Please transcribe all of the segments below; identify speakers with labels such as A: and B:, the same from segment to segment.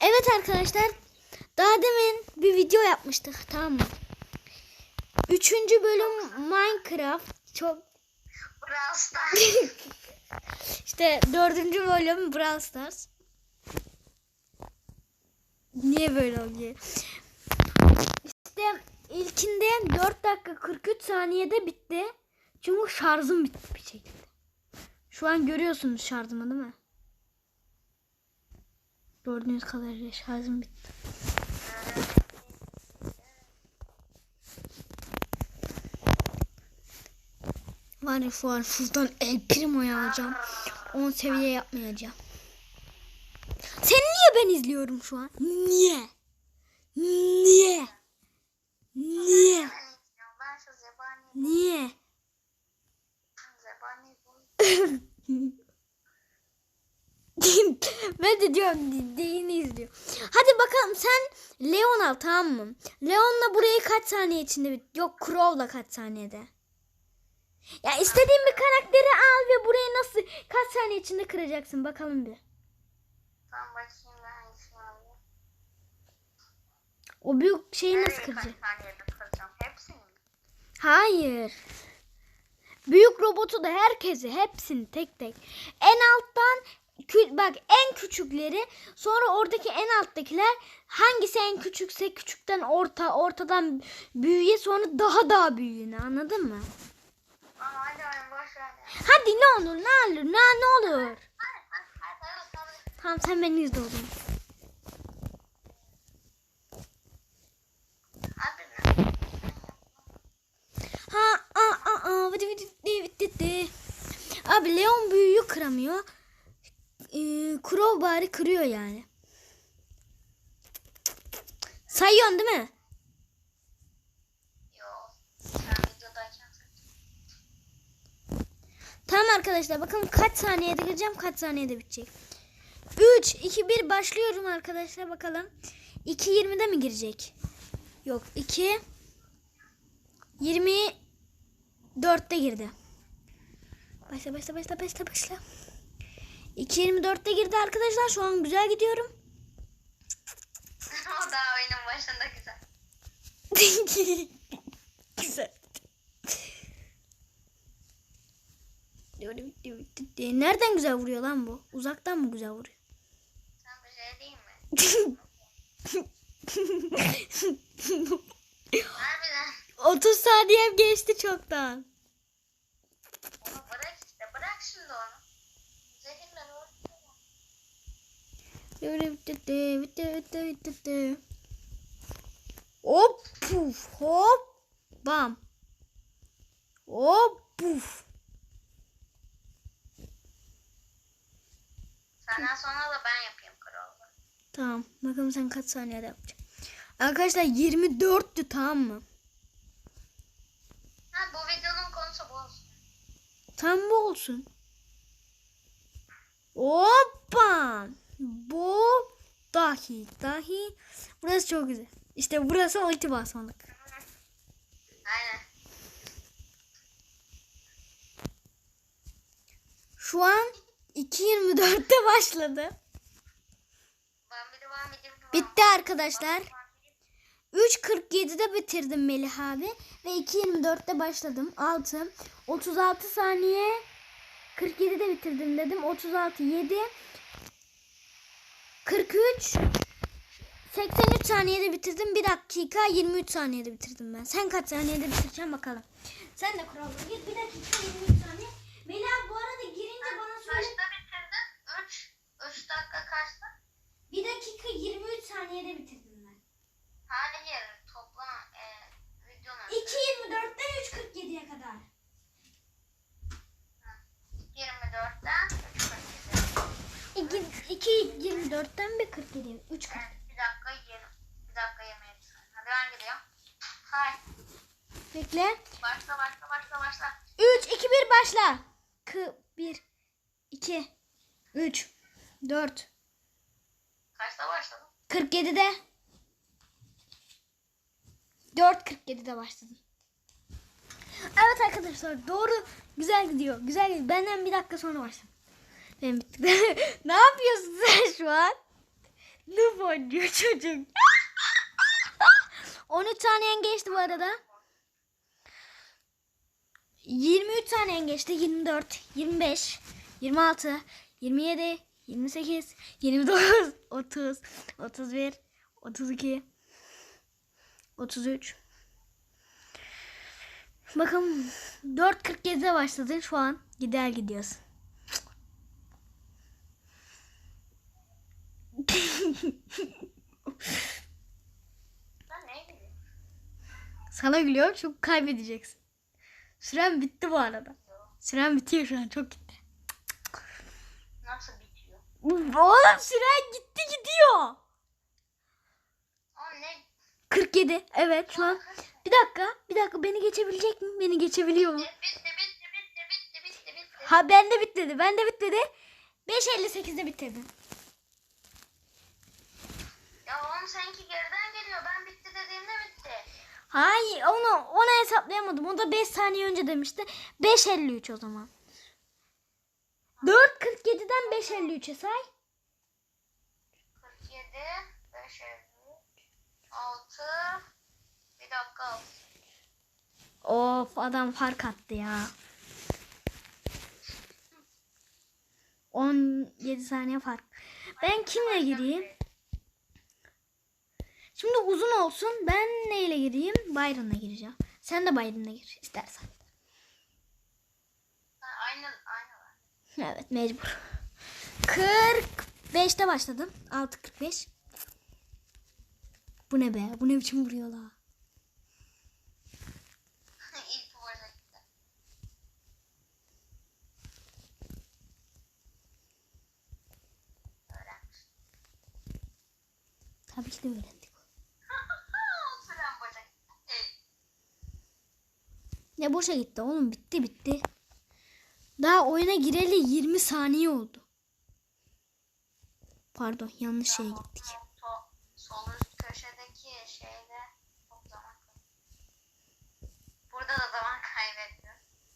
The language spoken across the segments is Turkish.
A: Evet arkadaşlar. Daha demin bir video yapmıştık tamam mı? Üçüncü bölüm Minecraft. Çok
B: Brawl Stars.
A: işte dördüncü bölüm Brawl Stars. Niye böyle oluyor? İşte ilkinde 4 dakika 43 saniyede bitti. Çünkü şarjım bitti bir şekilde. Şu an görüyorsunuz şarjımı değil mi? Gördüğünüz kadarıyla şarjım bitti. Var ya şu an şuradan El Primo'yu alacağım. 10 seviye yapmayacağım. Sen niye ben izliyorum şu an? Niye? Niye? Niye? Niye? ben de diyorum di- deyini izliyor. Hadi bakalım sen Leon al tamam mı? Leon'la burayı kaç saniye içinde bit? Yok Crow'la kaç saniyede? Ya istediğin bir karakteri al ve burayı nasıl kaç saniye içinde kıracaksın bakalım bir.
B: Tam bakayım ben hangisini alayım.
A: O büyük şeyi nasıl
B: Nereye
A: kıracak?
B: kaç saniyede kıracağım? Hepsini mi?
A: Hayır. Büyük robotu da herkesi hepsini tek tek. En alttan bak en küçükleri sonra oradaki en alttakiler hangisi en küçükse küçükten orta ortadan büyüğe sonra daha daha büyüğüne anladın mı?
B: Aa hadi
A: ne olur ne olur ne, ne olur. Tamam sen beni izle oğlum. Ha a a a vıdı vıdı vıdı vıdı. Abi Leon büyüğü kıramıyor. Bari kırıyor yani. Sayıyorsun değil mi? Tamam arkadaşlar bakalım kaç saniyede gireceğim kaç saniyede bitecek. 3, 2, 1 başlıyorum arkadaşlar bakalım. 2, 20'de mi girecek? Yok 2, 24'te girdi. Başla başla başla başla başla. 2, 24'te girdi arkadaşlar şu an güzel gidiyorum.
B: o da oyunun başında güzel.
A: güzel. Nereden güzel vuruyor lan bu? Uzaktan mı güzel vuruyor?
B: Sen şey diyeyim mi? Harbiden.
A: 30 saniyem geçti çoktan.
B: Onu bırak işte. Bırak şimdi onu.
A: Hop puf hop bam. Hop puf.
B: Senden sonra da ben yapayım kralı.
A: Tamam bakalım sen kaç saniyede yapacaksın. Arkadaşlar 24'tü tamam mı?
B: Ha bu videonun konusu bu olsun.
A: Tam bu olsun. Hoppa. Bu dahi dahi. Burası çok güzel. İşte burası ulti basmalık.
B: Aynen.
A: Şu an 2.24'te başladı. Bitti arkadaşlar. 3.47'de bitirdim Melih abi. Ve 2.24'te başladım. 6. 36 saniye. 47'de bitirdim dedim. 36, 7. 43. 83 saniyede bitirdim. 1 dakika 23 saniyede bitirdim ben. Sen kaç saniyede bitireceksin bakalım. Sen de kurallara git. 1 dakika 23 saniye. Melih bu arada girince bana söyle.
B: Kaçta bitirdin? 3. 3 dakika kaçta?
A: 1 dakika 23 saniyede bitirdim ben.
B: Hayır. Toplam e, videonun.
A: 2.24'ten 3.47'ye kadar.
B: 24'ten 3
A: 2, 2.24'ten bir 47'ye. 3
B: Evet, bir dakika yerim. Bir dakika yemeğe çıkıyorum. Hadi ben gidiyorum. Hay.
A: Bekle.
B: Başla başla başla başla.
A: 3, 2, 1 başla. K 1, 2, 3, 4,
B: Kaçta başladın?
A: 47'de. 4.47'de başladım. Evet arkadaşlar doğru güzel gidiyor. Güzel gidiyor. Benden bir dakika sonra başladım. Benim bitti. ne yapıyorsun sen şu an? Ne oynuyor çocuk? 13 saniyen geçti bu arada. 23 saniyen geçti. 24, 25, 26, 27, 28, 29, 30, 31, 32, 33. Bakın 4.47'de başladın şu an. Gider gidiyorsun.
B: Ben neye gidiyorum?
A: Sana gülüyorum çünkü kaybedeceksin. Süren bitti bu arada. Süren bitiyor şu an çok gitti.
B: Nasıl bitiyor?
A: Oğlum süren gitti gidiyor.
B: Ama ne?
A: 47 evet şu an. Bir dakika bir dakika beni geçebilecek mi? Beni geçebiliyor mu?
B: Bitti bitti bitti bitti bitti bitti.
A: Ha bende bitledi bende bitledi. 5.58'de bitirdim.
B: Ya oğlum seninki geriden geliyor. Ben bitti dediğimde bitti.
A: Hayır onu ona hesaplayamadım. O da 5 saniye önce demişti. 5.53 o zaman. 4.47'den 5.53'e say.
B: 47, 5, 53, 6, bir dakika 6.
A: Of adam fark attı ya. 17 saniye fark. Ben kimle gireyim? Şimdi uzun olsun. Ben neyle gireyim? Byron'la gireceğim. Sen de Byron'la gir istersen.
B: Aynı var.
A: Evet mecbur. 45'te başladım. 6.45. Bu ne be? Bu ne biçim vuruyor la? Tabii ki de öğrendik.
B: o süren boşa gitti. Evet.
A: Ne boşa gitti oğlum bitti bitti. Daha oyuna gireli 20 saniye oldu. Pardon yanlış şeye gittik.
B: Sol üst köşedeki şeyde zaman. Burada da zaman kaybettim.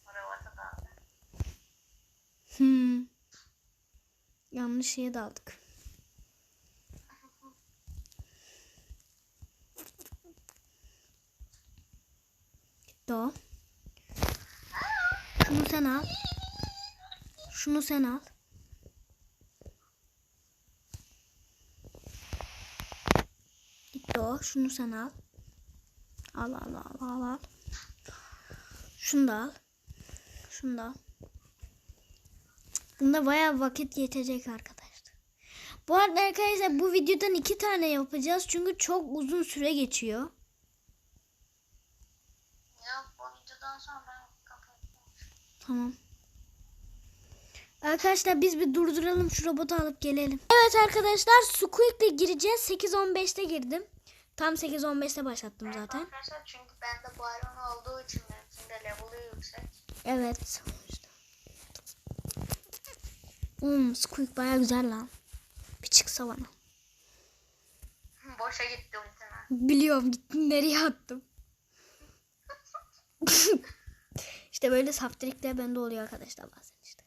B: Robota daldı.
A: Hmm. Yanlış şeye daldık. Gitti o. Şunu sen al. Şunu sen al. Gitti o. Şunu sen al. Al al al al al. Şunu da al. Şunu da al. Bunda bayağı vakit yetecek arkadaşlar. Bu arada arkadaşlar bu videodan iki tane yapacağız. Çünkü çok uzun süre geçiyor.
B: Yok bu videodan sonra ben kapatacağım.
A: Tamam. Arkadaşlar biz bir durduralım şu robotu alıp gelelim. Evet arkadaşlar Squeak'le gireceğiz. 8.15'te girdim. Tam 8.15'te başlattım zaten.
B: Arkadaşlar çünkü bende Byron olduğu için benimkinde level'ı yüksek.
A: Evet. Hmm, Squeak baya güzel lan. Bir çıksa bana.
B: Boşa gitti ultime.
A: Biliyorum gittim nereye attım. işte böyle saftirikler bende oluyor arkadaşlar bazen işte.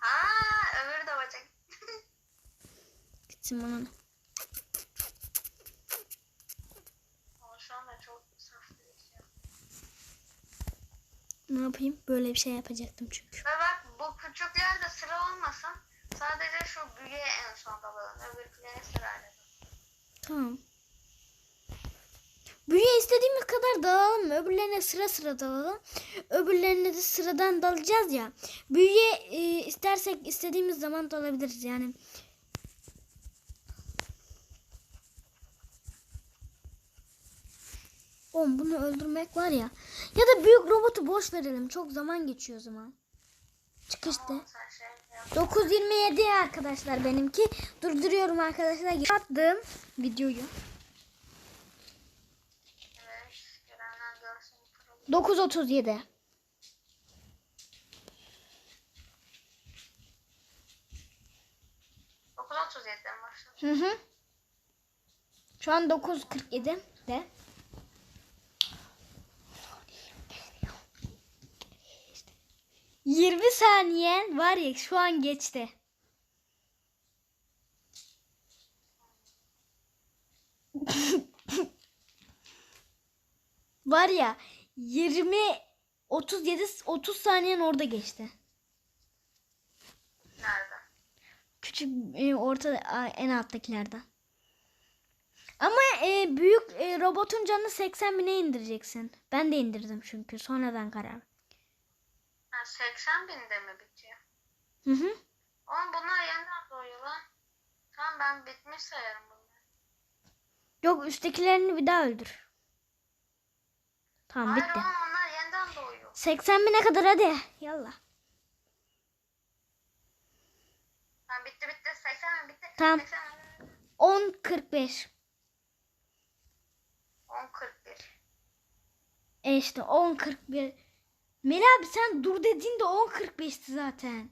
B: Aa öbürü de gitti.
A: Gitsin bana ne. Yapayım? Böyle bir şey yapacaktım çünkü.
B: Ve bak bu küçüklerde sıra olmasın. Sadece şu büyüğe en son dalalım. Öbürküleri sırayla.
A: Tamam. İstediğimiz kadar dalalım. Öbürlerine sıra sıra dalalım. Öbürlerine de sıradan dalacağız ya. Büyüye e, istersek istediğimiz zaman dalabiliriz yani. Oğlum bunu öldürmek var ya. Ya da büyük robotu boş verelim. Çok zaman geçiyor zaman.
B: Yap.
A: 9.27 arkadaşlar benimki. Durduruyorum arkadaşlar. Attım videoyu. 9.37
B: 9.37'den başladı.
A: Hı hı. Şu an 9.47 de. Yirmi saniye var ya şu an geçti. var ya 20 37 30 saniyen orada geçti.
B: Nerede?
A: Küçük e, orta en alttakilerden. Ama e, büyük e, robotun canını 80 bine indireceksin. Ben de indirdim çünkü sonradan karar.
B: Ha, 80 binde mi bitiyor?
A: Hı hı.
B: Oğlum bunlar yeniden doğuyor lan. Tamam ben bitmiş sayarım bunları.
A: Yok üsttekilerini bir daha öldür. Tamam
B: Hayır
A: bitti.
B: oğlum onlar yeniden doğuyor.
A: 80 bine kadar hadi. Yallah.
B: Tamam bitti bitti 80 mi bitti?
A: Tamam.
B: 80
A: 10 45.
B: 10 41.
A: E işte 10 41. Meli abi sen dur dediğinde 10 45'ti zaten.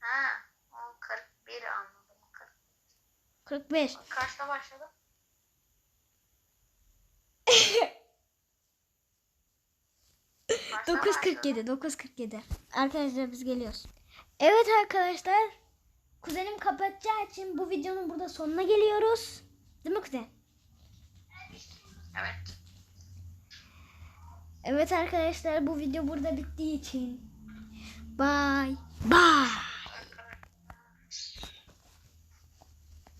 B: Ha 10 41 anladım. 40.
A: 45.
B: Kaçta başladı? Kaçta
A: 9.47 9.47 Arkadaşlar biz geliyoruz. Evet arkadaşlar. Kuzenim kapatacağı için bu videonun burada sonuna geliyoruz. Değil mi kuzen?
B: Evet.
A: Evet arkadaşlar bu video burada bittiği için. Bye. Bye.